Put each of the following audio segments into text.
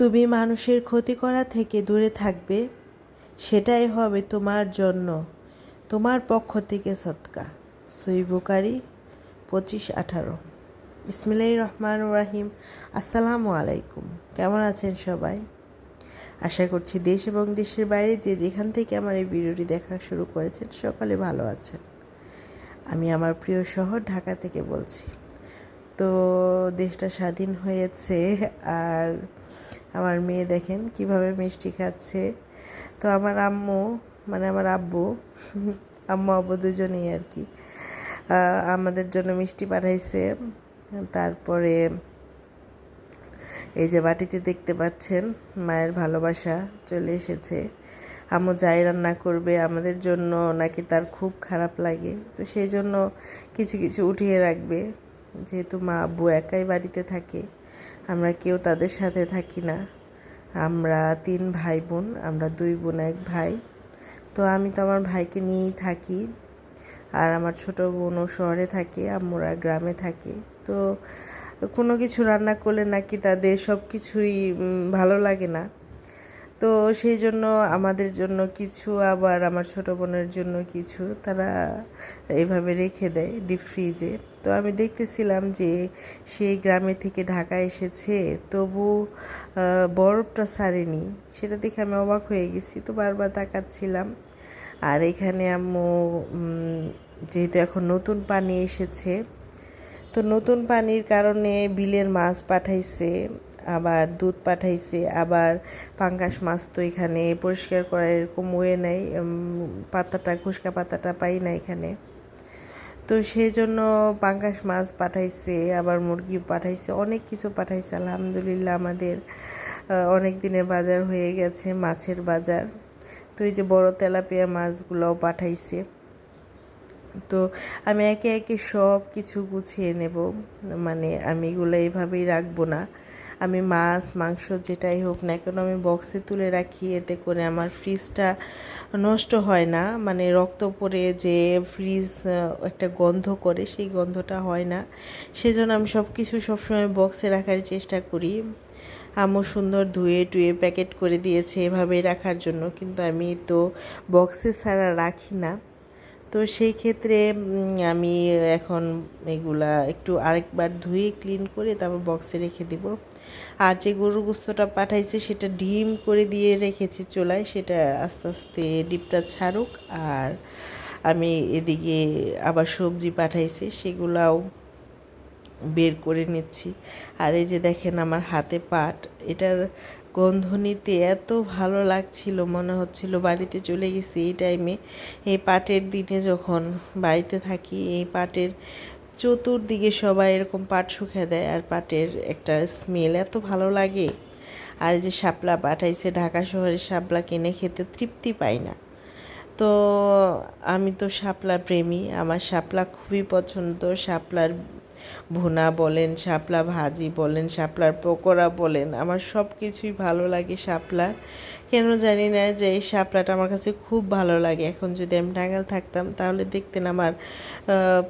তুমি মানুষের ক্ষতি করা থেকে দূরে থাকবে, সেটাই হবে তোমার জন্য, তোমার পক্ষ থেকে সৎকা। সই বুকারি পঁচিশ আঠারো। বিসমিল্লাহির রহমান রাহিম। আসসালামু আলাইকুম। কেমন আছেন সবাই? আশা করছি দেশ এবং দেশের বাইরে যে যেখান থেকে আমার এই ভিডিওটি দেখা শুরু করেছেন, সকলে ভালো আছেন। আমি আমার প্রিয় শহর ঢাকা থেকে বলছি। তো দেশটা স্বাধীন হয়েছে আর আমার মেয়ে দেখেন কীভাবে মিষ্টি খাচ্ছে। তো আমার আম্মু মানে আমার আব্বু, আম্মু আব্বু দুজনেই আর কি আমাদের জন্য মিষ্টি পাঠাইছে। তারপরে এই যে বাটিতে দেখতে পাচ্ছেন, মায়ের ভালোবাসা চলে এসেছে। আম্মু যাই রান্না করবে, আমাদের জন্য নাকি তার খুব খারাপ লাগে। তো সেই জন্য কিছু কিছু উঠিয়ে রাখবে, যেহেতু মা আব্বু একাই বাড়িতে থাকে। আমরা কেউ তাদের সাথে থাকি না। আমরা তিন ভাই বোন আমরা দুই বোন, এক ভাই। তো আমি তো আমার ভাইকে নিয়েই থাকি। আর আমার ছোট বোনও শহরে থাকে আমরা গ্রামে থাকে। তো কোনো কিছু রান্না করলে নাকি তাদের সব কিছুই ভালো লাগে না। তো সেই জন্য আমাদের জন্য কিছু, আবার আমার ছোট বোনের জন্য কিছু তারা এইভাবে রেখে দেয় ডিপ ফ্রিজে তো আমি দেখতেছিলাম যে সেই গ্রামে থেকে ঢাকা এসেছে, তবু বরফটা সারেনি। সেটা দেখে আমি অবাক হয়ে গেছি, তো বারবার তাকাচ্ছিলাম। আর এখানে আম্মু যেহেতু এখন নতুন পানি এসেছে, তো নতুন পানির কারণে বিলের মাছ পাঠাইছে। আবার দুধ পাঠাইছে, আবার পাঙ্গাস মাছ তো এখানে পরিষ্কার করার এরকম ওয়ে নাই পাতাটা, খুশকা পাতাটা পাই না এখানে। তো সেই জন্য পাঙ্গাস মাছ পাঠাইছে, আবার মুরগি পাঠাইছে, অনেক কিছু পাঠাইছে, আলহামদুলিল্লাহ আমাদের অনেক দিনের বাজার হয়ে গেছে, মাছের বাজার। তো এই যে বড় তেলাপিয়া মাছগুলোও পাঠাইছে। তো আমি একে একে সব কিছু গুছিয়ে নেব মানে আমি এগুলো এইভাবেই রাখব না। আমি মাছ, মাংস যেটাই হোক না কেন আমি বক্সে তুলে রাখি, এতে করে আমার ফ্রিজটা নষ্ট হয় না। মানে রক্ত পড়ে যে ফ্রিজ একটা গন্ধ করে, সেই গন্ধটা হয় না। সেজন্য আমি সব কিছু সবসময় বক্সে রাখার চেষ্টা করি। আম্মু সুন্দর ধুয়ে টুয়ে প্যাকেট করে দিয়েছে এভাবে রাখার জন্য, কিন্তু আমি তো বক্সে ছাড়া রাখি না। তো সেই ক্ষেত্রে আমি এখন এগুলা একটু আরেকবার ধুয়ে ক্লিন করে তারপর বক্সে রেখে দিব। আর যে গরুর গুস্তটা পাঠাইছে সেটা ডিম করে দিয়ে রেখেছি চোলায়, সেটা আস্তে আস্তে ডিপটা ছাড়ুক। আর আমি এদিকে আবার সবজি পাঠাইছি, সেগুলাও বের করে নিচ্ছি। আর এই যে দেখেন আমার হাতে পাট, এটার গন্ধ নিতে এত ভালো লাগছিল, মনে হচ্ছিল বাড়িতে চলে গেছি এই টাইমে এই পাটের দিনে যখন বাড়িতে থাকি, এই পাটের চতুর্দিকে সবাই এরকম পাট শুকিয়ে দেয় আর পাটের একটা স্মেল এত ভালো লাগে। আর যে শাপলা পাঠাইছে ঢাকা শহরে শাপলা কিনে খেতে তৃপ্তি পাই না। তো আমি তো শাপলা প্রেমী, আমার শাপলা খুবই পছন্দ। শাপলার ভুনা বলেন, শাপলা ভাজি বলেন, শাপলার পকোড়া বলেন, আমার সব কিছুই ভালো লাগে শাপলার। কেন জানি না যে এই শাপলাটা আমার কাছে খুব ভালো লাগে। এখন যদি আমি টাঙ্গাল থাকতাম, তাহলে দেখতেন আমার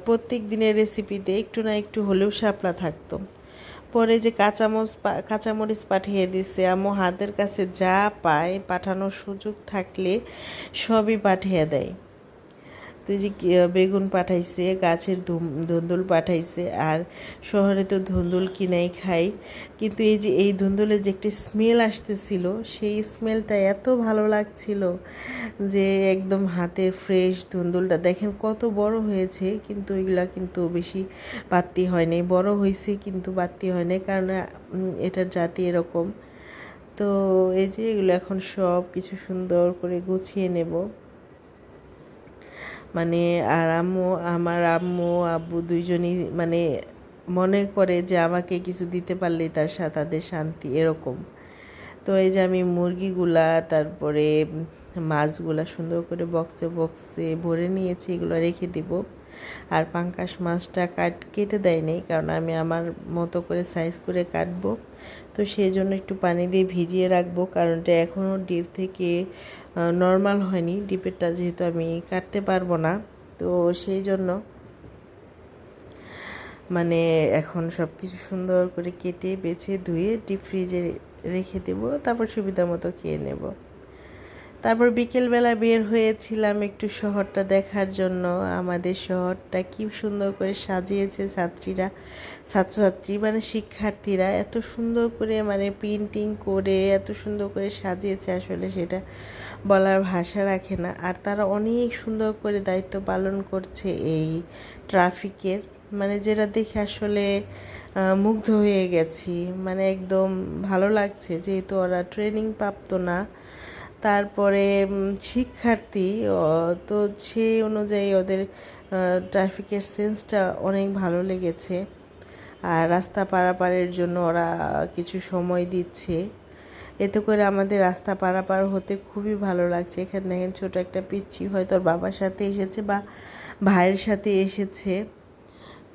প্রত্যেক দিনের রেসিপিতে একটু না একটু হলেও শাপলা থাকতো। পরে যে কাঁচামরিচ কাঁচামরিচ পাঠিয়ে দিছে, আম্মু হাতের কাছে যা পায়, পাঠানোর সুযোগ থাকলে সবই পাঠিয়ে দেয়। তুই যে বেগুন পাঠাইছে, গাছের ধুন্দুল পাঠাইছে, আর শহরে তো ধুন্দুল কিনাই খাই। কিন্তু এই যে, এই ধুন্দুলের যে একটি স্মেল আসতেছিল, সেই স্মেলটা এত ভালো লাগছিল যে একদম হাতের ফ্রেশ ধুন্দুলটা। দেখেন কত বড় হয়েছে, কিন্তু এগুলা কিন্তু বেশি বাড়তি হয়নি বড় হয়েছে, কিন্তু বাড়তি হয়নি কারণ এটার জাতি এরকম। তো এই যে, এগুলো এখন সব কিছু সুন্দর করে গুছিয়ে নেব। মানে আর আম্মু, আমার আম্মু, আব্বু দুইজনই মানে মনে করে যে আমাকে কিছু দিতে পারলেই তার সাথে তাদের শান্তি, এরকম। তো এই যে আমি মুরগিগুলা, তারপরে মাছগুলা সুন্দর করে বক্সে বক্সে ভরে নিয়েছি, এগুলো রেখে দিব। আর পাঙ্কাশ মাছটা কাট, কেটে দেয়নি কারণ আমি আমার মতো করে সাইজ করে কাটবো। তো সেই জন্য একটু পানি দিয়ে ভিজিয়ে রাখব কারণটা এখনও ডিপ থেকে নর্মাল হয়নি। ডিপেরটা যেহেতু আমি কাটতে পারব না, তো সেই জন্য মানে এখন সব কিছু সুন্দর করে কেটে, বেছে ধুয়ে ডিপ ফ্রিজে রেখে দেবো, তারপর সুবিধা মতো খেয়ে নেব। তারপর বিকেলবেলা বের হয়েছিলাম একটু শহরটা দেখার জন্য। আমাদের শহরটা কি সুন্দর করে সাজিয়েছে ছাত্রীরা, ছাত্রছাত্রী মানে শিক্ষার্থীরা। এত সুন্দর করে মানে প্রিন্টিং করে, এত সুন্দর করে সাজিয়েছে আসলে সেটা বলার ভাষা রাখে না। আর তারা অনেক সুন্দর করে দায়িত্ব পালন করছে এই ট্রাফিকের মানে যেটা দেখে আসলে মুগ্ধ হয়ে গেছি। মানে একদম ভালো লাগছে, যেহেতু ওরা ট্রেনিং প্রাপ্ত না। তারপরে শিক্ষার্থী তো সেই অনুযায়ী ওদের ট্রাফিকের সেন্সটা অনেক ভালো লেগেছে। আর রাস্তা পারাপারের জন্য ওরা কিছু সময় দিচ্ছে। এতে করে আমাদের রাস্তা পারাপার হতে খুবই ভালো লাগছে। এখানে দেখেন ছোটো একটা পিচ্ছি হয়তো ওর বাবার সাথে এসেছে বা ভাইয়ের সাথে এসেছে।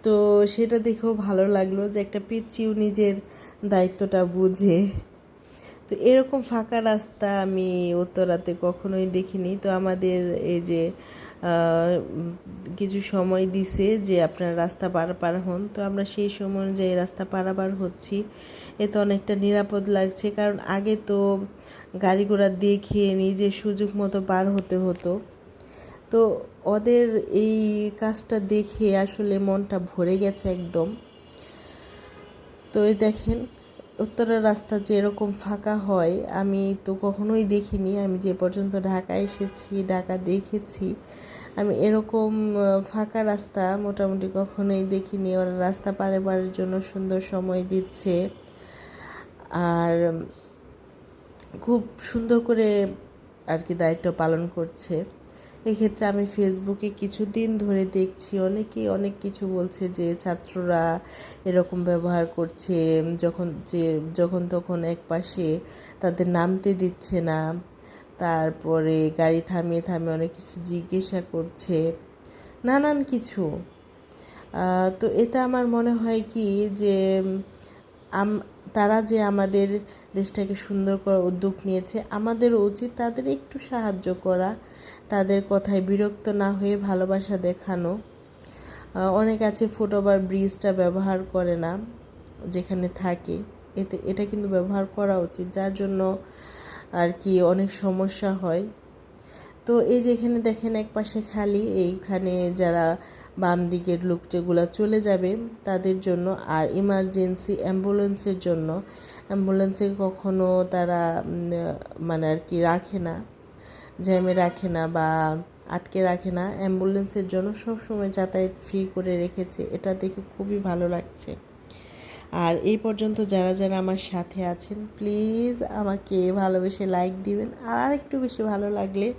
তো সেটা দেখেও ভালো লাগল যে একটা পিচ্ছিও নিজের দায়িত্বটা বুঝে। তো এরকম ফাঁকা রাস্তা আমি উত্তরাতে কখনোই দেখিনি। তো আমাদের এই যে কিছু সময় দিছে যে আপনার রাস্তা পারাপার হন। তো আমরা সেই সময় অনুযায়ী রাস্তা পারাপার হচ্ছি। এতে অনেকটা নিরাপদ লাগছে। কারণ আগে তো গাড়ি ঘোড়া দেখে নিজে সুযোগ মতো পার হতে হতো। তো ওদের এই কাজটা দেখে আসলে মনটা ভরে গেছে একদম। তো দেখেন উত্তরের রাস্তা যে এরকম ফাঁকা হয়, আমি তো কখনোই দেখিনি। আমি যে পর্যন্ত ঢাকা এসেছি, ঢাকা দেখেছি, আমি এরকম ফাঁকা রাস্তা মোটামুটি কখনোই দেখিনি। ওরা রাস্তা পারে পারের জন্য সুন্দর সময় দিচ্ছে। আর খুব সুন্দর করে আর কি দায়িত্ব পালন করছে। এক্ষেত্রে আমি ফেসবুকে কিছুদিন ধরে দেখছি অনেকেই অনেক কিছু বলছে যে ছাত্ররা এরকম ব্যবহার করছে, যখন যে, যখন তখন এক পাশে তাদের নামতে দিচ্ছে না, তারপরে গাড়ি থামিয়ে থামিয়ে অনেক কিছু জিজ্ঞাসা করছে, নানান কিছু। তো এটা আমার মনে হয় কি যে, আম, তারা যে আমাদের দেশটাকে সুন্দর করার উদ্যোগ নিয়েছে, আমাদেরও উচিত তাদের একটু সাহায্য করা তাদের কথায় বিরক্ত না হয়ে ভালোবাসা দেখানো। অনেক আছে ফুটওভার ব্রিজটা ব্যবহার করে না, যেখানে থাকে। এতে, এটা কিন্তু ব্যবহার করা উচিত, যার জন্য আর কি অনেক সমস্যা হয়। তো এই যে এখানে দেখেন এক পাশে খালি, এইখানে যারা বাম দিকের লোক যেগুলো চলে যাবে, তাদের জন্য আর ইমার্জেন্সি অ্যাম্বুলেন্সের জন্য। অ্যাম্বুলেন্সে কখনো তারা মানে আর কি রাখে না। জ্যামে রাখে না বা আটকে রাখে না, অ্যাম্বুলেন্সের জন্য সব সময় যাতায়াত ফ্রি করে রেখেছে। এটা দেখে খুবই ভালো লাগছে। আর এই পর্যন্ত যারা যারা আমার সাথে আছেন প্লিজ আমাকে ভালোবেসে লাইক দিবেন। আর একটু বেশি ভালো লাগলে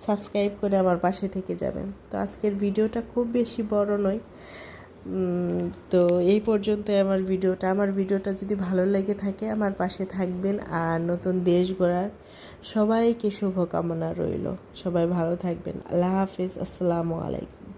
সাবস্ক্রাইব করে আমার পাশে থেকে যাবেন। তো আজকের ভিডিওটা খুব বেশি বড় নয়। তো এই পর্যন্ত আমার ভিডিওটা। আমার ভিডিওটা যদি ভালো লেগে থাকে, আমার পাশে থাকবেন। আর নতুন দেশ গড়ার সবাইকে শুভকামনা রইল। সবাই ভালো থাকবেন। আল্লাহ হাফিজ। আসসালামু আলাইকুম।